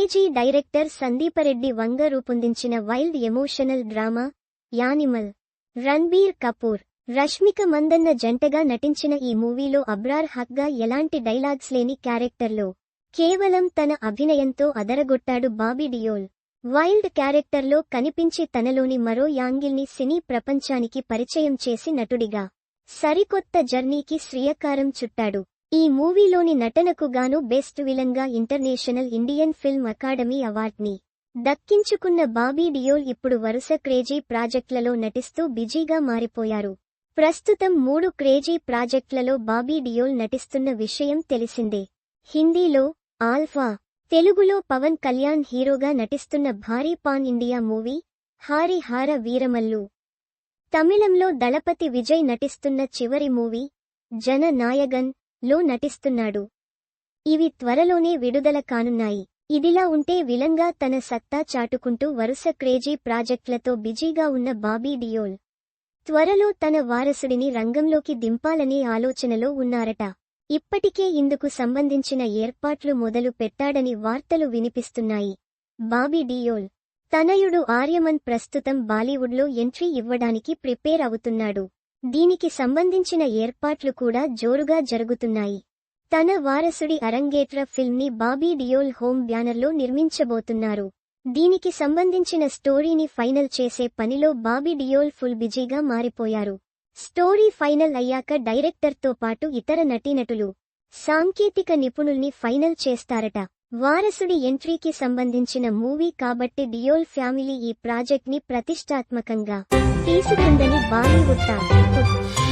KG director Sandeep Reddy Vanga రూపొందించిన wild emotional drama Animal. Ranbir Kapoor Rashmika Mandanna జంటగా నటించిన ఈ మూవీలో అబ్రార్ హక్గా ఎలాంటి డైలాగ్స్ లేని క్యారెక్టర్లో కేవలం తన అభినయంతో అదరగొట్టాడు బాబీ డియోల్. వైల్డ్ క్యారెక్టర్లో కనిపించి తనలోని మరో యాంగిల్ని సినీ ప్రపంచానికి పరిచయం చేసి నటుడిగా సరికొత్త జర్నీకి శ్రీయకారం చుట్టాడు. ఈ మూవీలోని నటనకు గాను బెస్ట్ విలన్గా ఇంటర్నేషనల్ ఇండియన్ ఫిల్మ్ అకాడమీ అవార్డ్ని దక్కించుకున్న బాబీ డియోల్ ఇప్పుడు వరుస క్రేజీ ప్రాజెక్టులలో నటిస్తూ బిజీగా మారిపోయారు. ప్రస్తుతం మూడు క్రేజీ ప్రాజెక్టులలో బాబీ డియోల్ నటిస్తున్న విషయం తెలిసిందే. హిందీలో ఆల్ఫా తెలుగులో పవన్ కళ్యాణ్ హీరోగా నటిస్తున్న భారీ pan India movie Hari Hara Veeramallu. తమిళంలో దళపతి విజయ్ నటిస్తున్న చివరి మూవీ జన నాయగన్ లో నటిస్తున్నాడు. ఇవి త్వరలోనే విడుదల కానున్నాయి. ఇదిలా ఉంటే విలంగా తన సత్తా చాటుకుంటూ వరుస క్రేజీ ప్రాజెక్టులతో బిజీగా ఉన్న బాబీ డియోల్ త్వరలో తన వారసుడిని రంగంలోకి దింపాలనే ఆలోచనలో ఉన్నారట. ఇప్పటికే ఇందుకు సంబంధించిన ఏర్పాట్లు మొదలు పెట్టాడని వార్తలు వినిపిస్తున్నాయి. బాబీ డియోల్ తనయుడు ఆర్యమన్ ప్రస్తుతం బాలీవుడ్లో ఎంట్రీ ఇవ్వడానికి ప్రిపేర్ అవుతున్నాడు. దీనికి సంబంధించిన ఏర్పాట్లు కూడా జోరుగా జరుగుతున్నాయి. తన వారసుడి అరంగేట్ర ఫిల్మ్ని బాబీ డియోల్ హోమ్ బ్యానర్లో నిర్మించబోతున్నారు. దీనికి సంబంధించిన స్టోరీని ఫైనల్ చేసే పనిలో బాబీ డియోల్ ఫుల్ బిజీగా మారిపోయారు. స్టోరీ ఫైనల్ అయ్యాక డైరెక్టర్తో పాటు ఇతర నటీనటులు సాంకేతిక నిపుణుల్ని ఫైనల్ చేస్తారట. వారసుడి ఎంట్రీకి సంబంధించిన మూవీ కాబట్టి డియోల్ ఫ్యామిలీ ఈ ప్రాజెక్ట్ని ప్రతిష్టాత్మకంగా తీసుకుందని బాలీవుడ్ టాక్